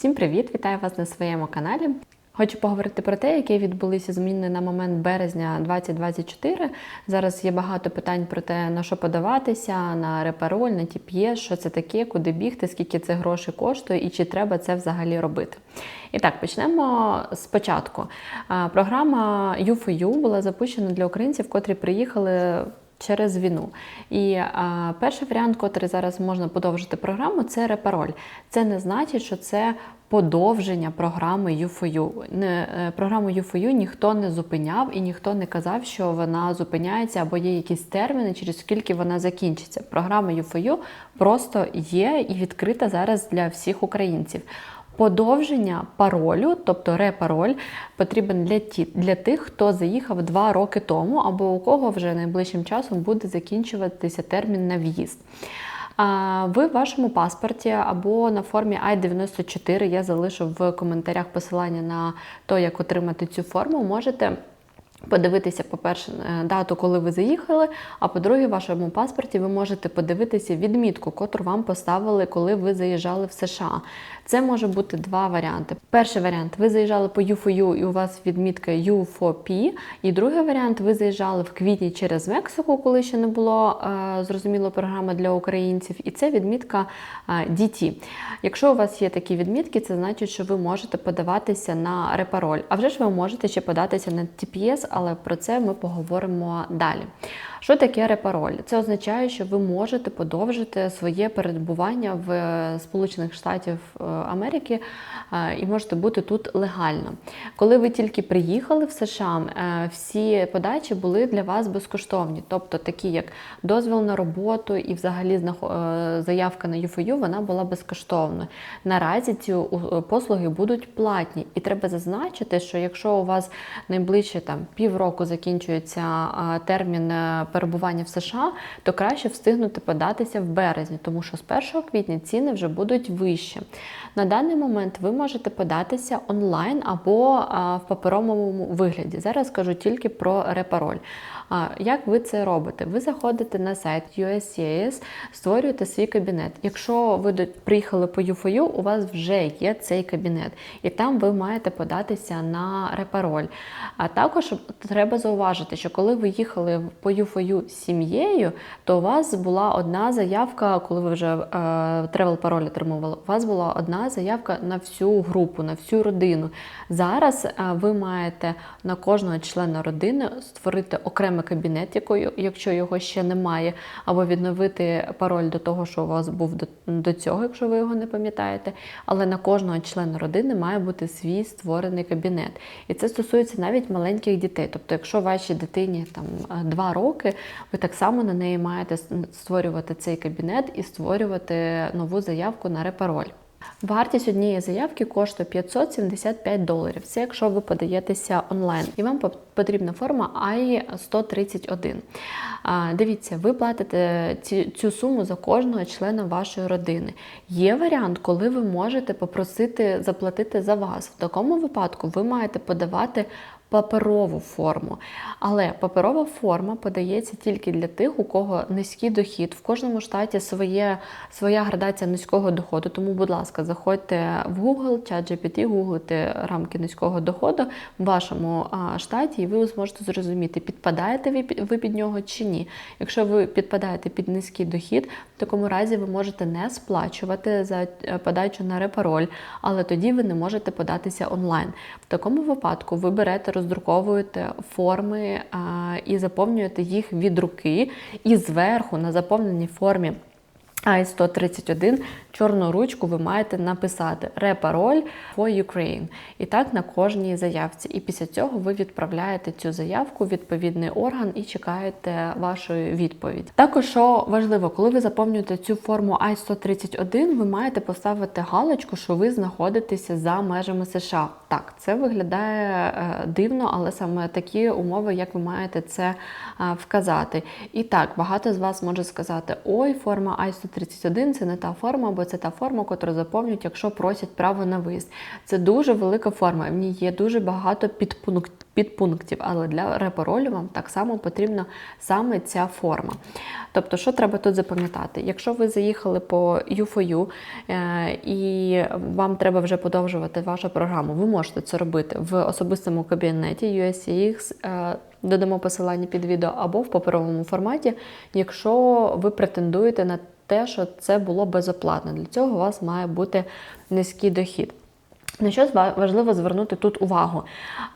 Всім привіт! Вітаю вас на своєму каналі. Хочу поговорити про те, які відбулися зміни на момент березня 2024. Зараз є багато питань про те, на що подаватися, на репароль, на TPS, що це таке, куди бігти, скільки це грошей коштує і чи треба це взагалі робити. І так, почнемо спочатку. Програма U4U була запущена для українців, котрі приїхали через війну. І а, перший варіант, котрий зараз можна подовжити програму, це репароль. Це не значить, що це подовження програми U4U. Не, е, програму U4U ніхто не зупиняв і ніхто не казав, що вона зупиняється або є якісь терміни, через скільки вона закінчиться. Програма U4U просто є і відкрита зараз для всіх українців. Подовження паролю, тобто репароль, потрібен для ті, для тих, хто заїхав два роки тому, або у кого вже найближчим часом буде закінчуватися термін на в'їзд. Ви в вашому паспорті або на формі I-94, я залишу в коментарях посилання на те, як отримати цю форму, можете. Подивитися, по-перше, е, дату, коли ви заїхали, а по-друге, в вашому паспорті ви можете подивитися відмітку, котру вам поставили, коли ви заїжджали в США. Це може бути два варіанти. Перший варіант ви заїжджали по U4U і у вас відмітка U4P. І другий варіант ви заїжджали в квітні через Мексику, коли ще не було е, зрозуміло програми для українців. І це відмітка е, DT. Якщо у вас є такі відмітки, це значить, що ви можете подаватися на репароль. А вже ж ви можете ще податися на TPS, але про це ми поговоримо далі. Що таке репароль? Це означає, що ви можете подовжити своє перебування в Сполучених Штатів е, Америки е, і можете бути тут легально. Коли ви тільки приїхали в США, е, всі подачі були для вас безкоштовні, тобто такі як дозвіл на роботу і взагалі заявка на UFU, вона була безкоштовною. Наразі ці послуги будуть платні, і треба зазначити, що якщо у вас найближче там півроку закінчується термін перебування в США, то краще встигнути податися в березні, тому що з 1 квітня ціни вже будуть вищі. На даний момент ви можете податися онлайн або в паперовому вигляді. Зараз кажу тільки про репароль. Як ви це робите? Ви заходите на сайт USCIS, створюєте свій кабінет. Якщо ви приїхали по UFU, у вас вже є цей кабінет, і там ви маєте податися на репароль. А також треба зауважити, що коли ви їхали по UFU з сім'єю, то у вас була одна заявка, коли ви вже тревел пароль отримували, у вас була одна заявка на всю групу, на всю родину. Зараз ви маєте на кожного члена родини створити окремий кабінет, якою, якщо його ще немає, або відновити пароль до того, що у вас був до, цього, якщо ви його не пам'ятаєте. Але на кожного члена родини має бути свій створений кабінет. І це стосується навіть маленьких дітей. Тобто, якщо вашій дитині там два роки, ви так само на неї маєте створювати цей кабінет і створювати нову заявку на репароль. Вартість однієї заявки коштує 575 доларів. Це якщо ви подаєтеся онлайн, і вам потрібна форма I-131. Дивіться, ви платите цю суму за кожного члена вашої родини. Є варіант, коли ви можете попросити заплатити за вас. В такому випадку ви маєте подавати паперову форму. Але паперова форма подається тільки для тих, у кого низький дохід. В кожному штаті своє, своя градація низького доходу. Тому, будь ласка, заходьте в Google, ChatGPT, гуглите рамки низького доходу в вашому штаті, і ви зможете зрозуміти, підпадаєте ви, під нього чи ні. Якщо ви підпадаєте під низький дохід, в такому разі ви можете не сплачувати за е, подачу на репароль, але тоді ви не можете податися онлайн. Такому випадку ви берете роздруковуєте форми а, і заповнюєте їх від руки, і зверху на заповненій формі. I-131 чорну ручку ви маєте написати репароль for Ukraine. І так на кожній заявці. І після цього ви відправляєте цю заявку в відповідний орган і чекаєте вашої відповіді. Також що важливо, коли ви заповнюєте цю форму I-131, ви маєте поставити галочку, що ви знаходитеся за межами США. Так, це виглядає е, дивно, але саме такі умови, як ви маєте це е, вказати. І так, багато з вас може сказати: ой, форма I-131 це не та форма, бо це та форма, яку заповнюють, якщо просять право на виїзд. Це дуже велика форма, в ній є дуже багато підпунктів підпунктів, але для репаролю вам так само потрібна саме ця форма. Тобто, що треба тут запам'ятати? Якщо ви заїхали по U4U е, і вам треба вже подовжувати вашу програму, ви можете це робити в особистому кабінеті USCX, е, додамо посилання під відео, або в паперовому форматі, якщо ви претендуєте на те, що це було безоплатно. Для цього у вас має бути низький дохід. На що важливо звернути тут увагу?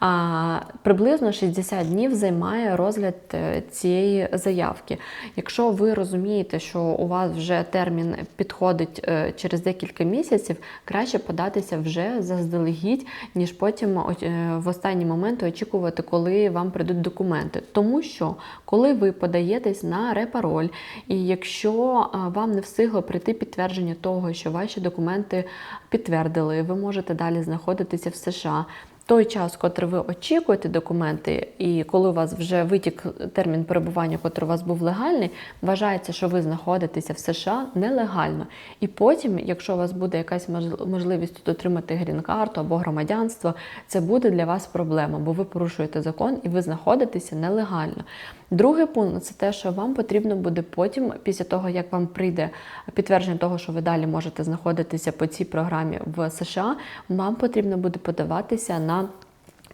А, приблизно 60 днів займає розгляд е, цієї заявки. Якщо ви розумієте, що у вас вже термін підходить е, через декілька місяців, краще податися вже заздалегідь, ніж потім е, в останній момент очікувати, коли вам прийдуть документи. Тому що коли ви подаєтесь на репароль, і якщо вам не встигло прийти підтвердження того, що ваші документи підтвердили, ви можете далі знаходитися в США. Той час, котрий ви очікуєте документи, і коли у вас вже витік термін перебування, котрий у вас був легальний, вважається, що ви знаходитеся в США нелегально. І потім, якщо у вас буде якась можливість тут отримати грін-карту або громадянство, це буде для вас проблема, бо ви порушуєте закон і ви знаходитеся нелегально. Другий пункт це те, що вам потрібно буде потім, після того як вам прийде підтвердження того, що ви далі можете знаходитися по цій програмі в США, вам потрібно буде подаватися на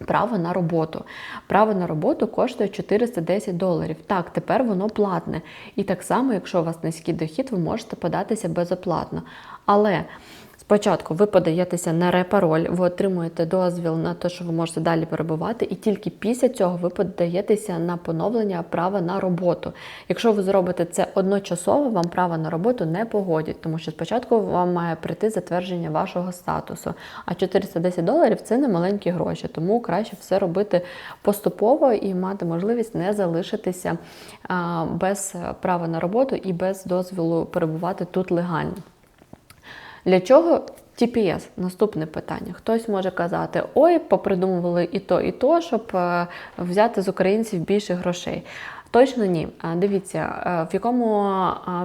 Право на роботу. Право на роботу коштує 410 доларів. Так, тепер воно платне. І так само, якщо у вас низький дохід, ви можете податися безоплатно. Але спочатку ви подаєтеся на репароль, ви отримуєте дозвіл на те, що ви можете далі перебувати, і тільки після цього ви подаєтеся на поновлення права на роботу. Якщо ви зробите це одночасово, вам право на роботу не погодять, тому що спочатку вам має прийти затвердження вашого статусу. А 410 доларів це не маленькі гроші, тому краще все робити поступово і мати можливість не залишитися без права на роботу і без дозволу перебувати тут легально. Для чого TPS? Наступне питання. Хтось може казати: ой, попридумували і то, і то, щоб е, взяти з українців більше грошей. Точно ні. Дивіться, е, в якому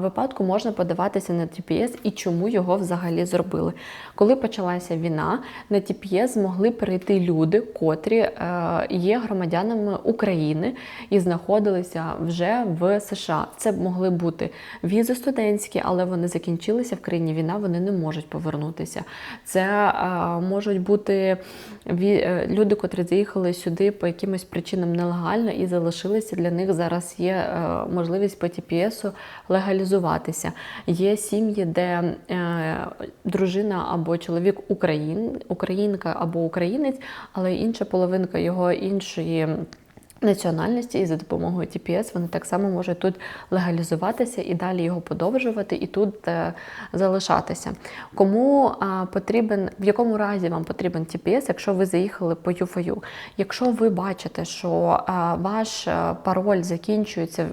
випадку можна подаватися на TPS і чому його взагалі зробили. Коли почалася війна, на TPS змогли перейти люди, котрі е, є громадянами України і знаходилися вже в США. Це могли бути візи студентські, але вони закінчилися в країні війна, вони не можуть повернутися. Це е, можуть бути е, люди, котрі заїхали сюди по якимось причинам нелегально і залишилися. Для них зараз є е, можливість по TPS легалізуватися. Є сім'ї, де е, дружина або чоловік Україн, українка або українець, але інша половинка його іншої. Національності і за допомогою TPS вони так само можуть тут легалізуватися і далі його подовжувати і тут е, залишатися. Кому е, потрібен, в якому разі вам потрібен TPS, якщо ви заїхали по UFU? Якщо ви бачите, що е, ваш е, пароль закінчується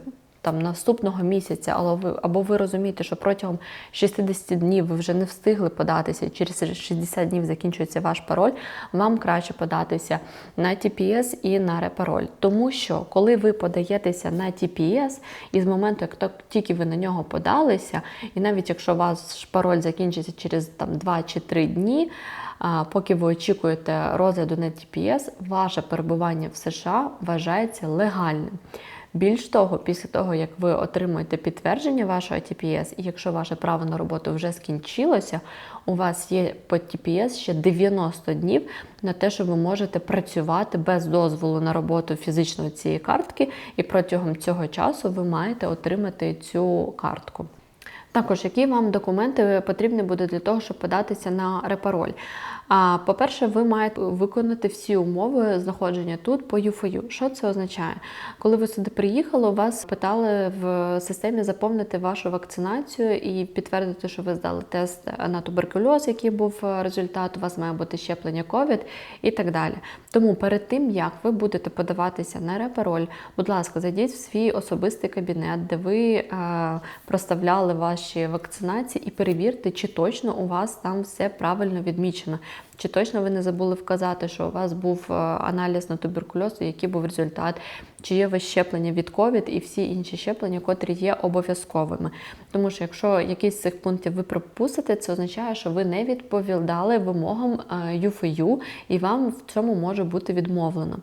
там наступного місяця, але ви або ви розумієте, що протягом 60 днів ви вже не встигли податися, через 60 днів закінчується ваш пароль, вам краще податися на TPS і на репароль. Тому що коли ви подаєтеся на TPS, і з моменту, як тільки ви на нього подалися, і навіть якщо ваш пароль закінчиться через там 2 чи 3 дні. Поки ви очікуєте розгляду на TPS, ваше перебування в США вважається легальним. Більш того, після того, як ви отримуєте підтвердження вашого TPS, і якщо ваше право на роботу вже скінчилося, у вас є по TPS ще 90 днів на те, що ви можете працювати без дозволу на роботу фізичної цієї картки, і протягом цього часу ви маєте отримати цю картку. Також, які вам документи потрібні будуть для того, щоб податися на репароль? А, По-перше, ви маєте виконати всі умови знаходження тут по UFOU. Що це означає? Коли ви сюди приїхали, вас питали в системі заповнити вашу вакцинацію і підтвердити, що ви здали тест на туберкульоз, який був результат, у вас має бути щеплення COVID і так далі. Тому перед тим, як ви будете подаватися на репароль, будь ласка, зайдіть в свій особистий кабінет, де ви е, проставляли ваші вакцинації, і перевірте, чи точно у вас там все правильно відмічено. Чи точно ви не забули вказати, що у вас був е, аналіз на туберкульоз, який був результат, чи є у вас щеплення від ковід і всі інші щеплення, котрі є обов'язковими. Тому що якщо якийсь з цих пунктів ви пропустите, це означає, що ви не відповідали вимогам е, ЮФЮ, і вам в цьому може бути відмовлено.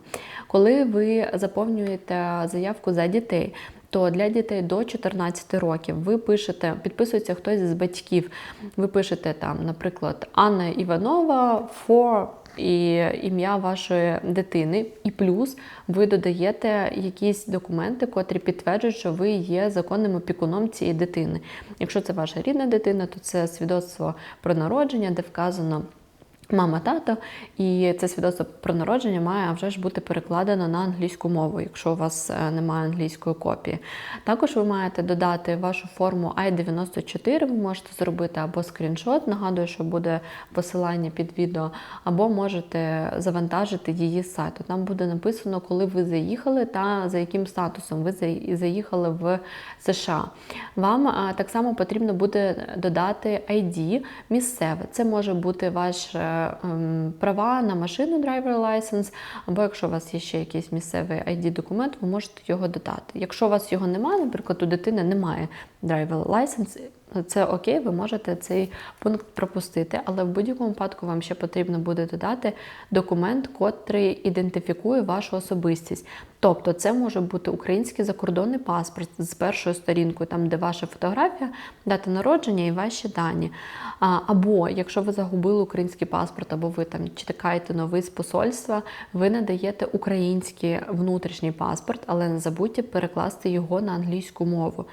Коли ви заповнюєте заявку за дітей, то для дітей до 14 років ви пишете, підписується хтось з батьків. Ви пишете там, наприклад, Анна Іванова for і ім'я вашої дитини, і плюс ви додаєте якісь документи, котрі підтверджують, що ви є законним опікуном цієї дитини. Якщо це ваша рідна дитина, то це свідоцтво про народження, де вказано. Мама, тато, і це свідоцтво про народження має вже ж бути перекладено на англійську мову, якщо у вас е, немає англійської копії. Також ви маєте додати вашу форму I-94, ви можете зробити або скріншот, нагадую, що буде посилання під відео, або можете завантажити її з сайту. Там буде написано, коли ви заїхали та за яким статусом ви заїхали в США. Вам е, так само потрібно буде додати ID місцеве. Це може бути ваш. Ем, права на машину driver license, або якщо у вас є ще якийсь місцевий ID-документ, ви можете його додати. Якщо у вас його немає, наприклад, у дитини немає driver license, це окей, ви можете цей пункт пропустити, але в будь-якому випадку вам ще потрібно буде додати документ, котрий ідентифікує вашу особистість. Тобто це може бути український закордонний паспорт з першою сторінкою, там де ваша фотографія, дата народження і ваші дані. Або якщо ви загубили український паспорт, або ви там чекаєте новий з посольства, ви надаєте український внутрішній паспорт, але не забудьте перекласти його на англійську мову.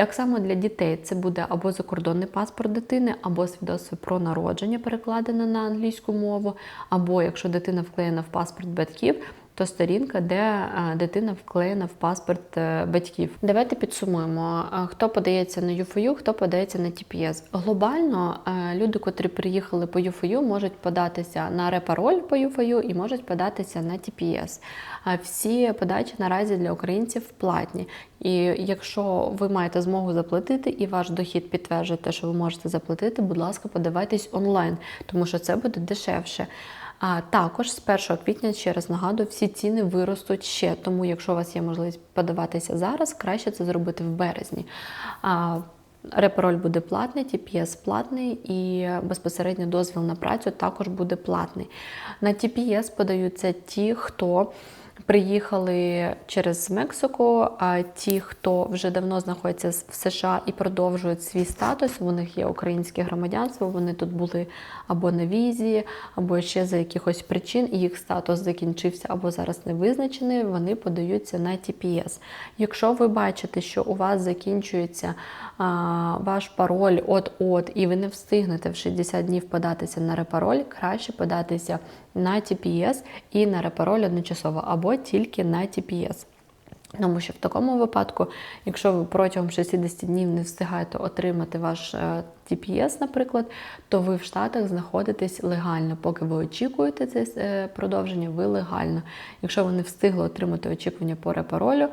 Так само для дітей. Це буде або закордонний паспорт дитини, або свідоцтво про народження перекладене на англійську мову, або якщо дитина вклеєна в паспорт батьків, то сторінка, де е, дитина вклеєна в паспорт е, батьків. Давайте підсумуємо, е, хто подається на ЮФОЮ, хто подається на ТПС. Глобально люди, котрі приїхали по ЮФОЮ, можуть податися на репароль по ЮФОЮ і можуть податися на ТПС. Всі подачі наразі для українців платні. І якщо ви маєте змогу заплатити і ваш дохід підтверджує те, що ви можете заплатити, будь ласка, подавайтесь онлайн, тому що це буде дешевше. А також з 1 квітня, ще раз нагадую, всі ціни виростуть ще. Тому, якщо у вас є можливість подаватися зараз, краще це зробити в березні. А, Репароль буде платний, TPS платний і безпосередньо дозвіл на працю також буде платний. На TPS подаються ті, хто приїхали через Мексику. А ті, хто вже давно знаходиться в США і продовжують свій статус, у них є українське громадянство, вони тут були або на візі, або ще за якихось причин, їх статус закінчився або зараз не визначений, вони подаються на TPS. Якщо ви бачите, що у вас закінчується а, ваш пароль от-от, і ви не встигнете в 60 днів податися на репароль, краще податися на TPS і на репароль одночасово, або тільки на TPS. Тому що в такому випадку, якщо ви протягом 60 днів не встигаєте отримати ваш TPS, наприклад, то ви в Штатах знаходитесь легально. Поки ви очікуєте це е, продовження, ви легально. Якщо ви не встигли отримати очікування по репаролю,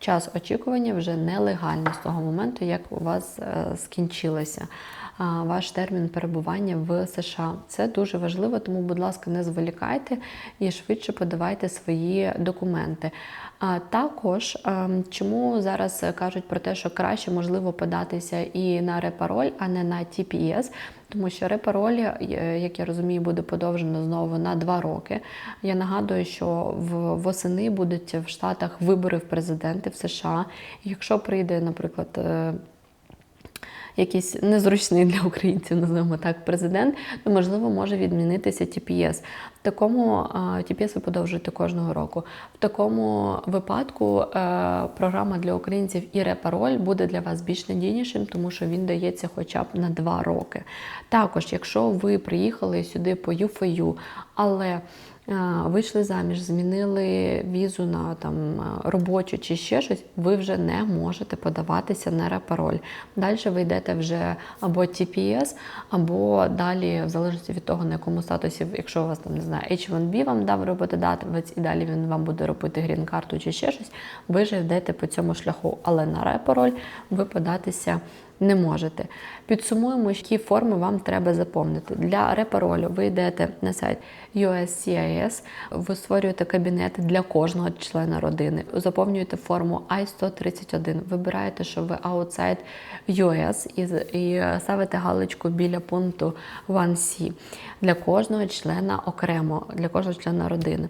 час очікування вже нелегально з того моменту, як у вас е, скінчилося ваш термін перебування в США. Це дуже важливо, тому, будь ласка, не зволікайте і швидше подавайте свої документи. А також ем, чому зараз кажуть про те, що краще можливо податися і на репароль, а не на TPS, тому що репароль, е, як я розумію, буде подовжено знову на два роки. Я нагадую, що восени будуть в Штатах вибори в президенти в США. Якщо прийде, наприклад, е, якийсь незручний для українців, називаємо так, президент, то можливо може відмінитися TPS. В такому TPS ви подовжуєте кожного року. В такому випадку е, програма для українців і репароль буде для вас більш надійнішим, тому що він дається хоча б на два роки. Також, якщо ви приїхали сюди по ЮФЮ, але вийшли заміж, змінили візу на там робочу чи ще щось, ви вже не можете подаватися на репароль. Далі ви йдете вже або TPS, або далі, в залежності від того, на якому статусі, якщо у вас там не знаю, H1B вам дав роботодавець, і далі він вам буде робити грін-карту чи ще щось, ви вже йдете по цьому шляху. Але на репароль ви податися не можете. Підсумуємо, які форми вам треба заповнити. Для репаролю ви йдете на сайт USCIS, ви створюєте кабінет для кожного члена родини, заповнюєте форму I-131, вибираєте, що ви outside US і, і ставите галочку біля пункту 1C для кожного члена окремо, для кожного члена родини.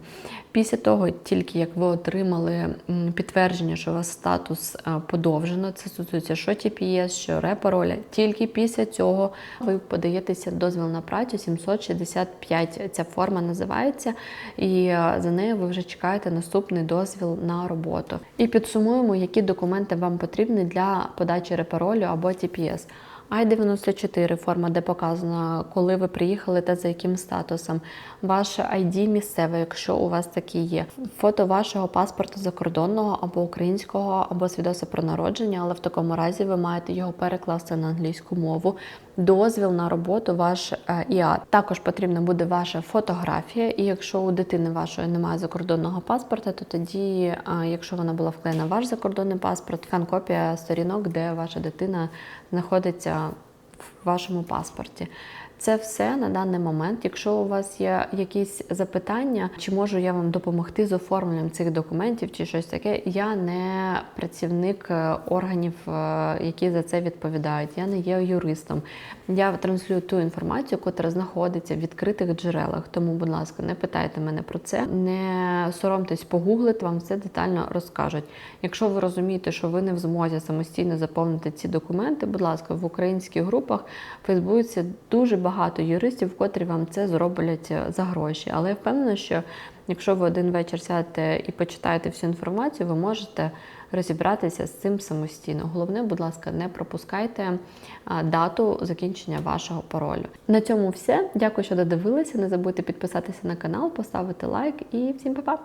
Після того, тільки як ви отримали підтвердження, що у вас статус е, подовжено, це стосується що TPS, що репароля, тільки після цього ви подаєтеся дозвіл на працю 765. Ця форма називається, і е, за нею ви вже чекаєте наступний дозвіл на роботу. І підсумуємо, які документи вам потрібні для подачі репаролю або TPS. I-94 форма, де показано, коли ви приїхали та за яким статусом. Ваше ID місцеве, якщо у вас такі є. Фото вашого паспорту закордонного або українського, або свідоцтва про народження, але в такому разі ви маєте його перекласти на англійську мову. Дозвіл на роботу, ваш е, ІА. Також потрібна буде ваша фотографія, і якщо у дитини вашої немає закордонного паспорта, то тоді, е, якщо вона була вклеєна ваш закордонний паспорт, фан-копія сторінок, де ваша дитина знаходиться в вашому паспорті. Це все на даний момент. Якщо у вас є якісь запитання, чи можу я вам допомогти з оформленням цих документів, чи щось таке, я не працівник е, органів, е, які за це відповідають. Я не є юристом. Я транслюю ту інформацію, яка знаходиться в відкритих джерелах. Тому, будь ласка, не питайте мене про це, не соромтесь погуглити, вам все детально розкажуть. Якщо ви розумієте, що ви не в змозі самостійно заповнити ці документи, будь ласка, в українських групах в Фейсбуці дуже багато юристів, котрі вам це зроблять е, за гроші. Але я впевнена, що якщо ви один вечір сядете і почитаєте всю інформацію, ви можете розібратися з цим самостійно. Головне, будь ласка, не пропускайте дату закінчення вашого паролю. На цьому все. Дякую, що додивилися. Не забудьте підписатися на канал, поставити лайк і всім па-па!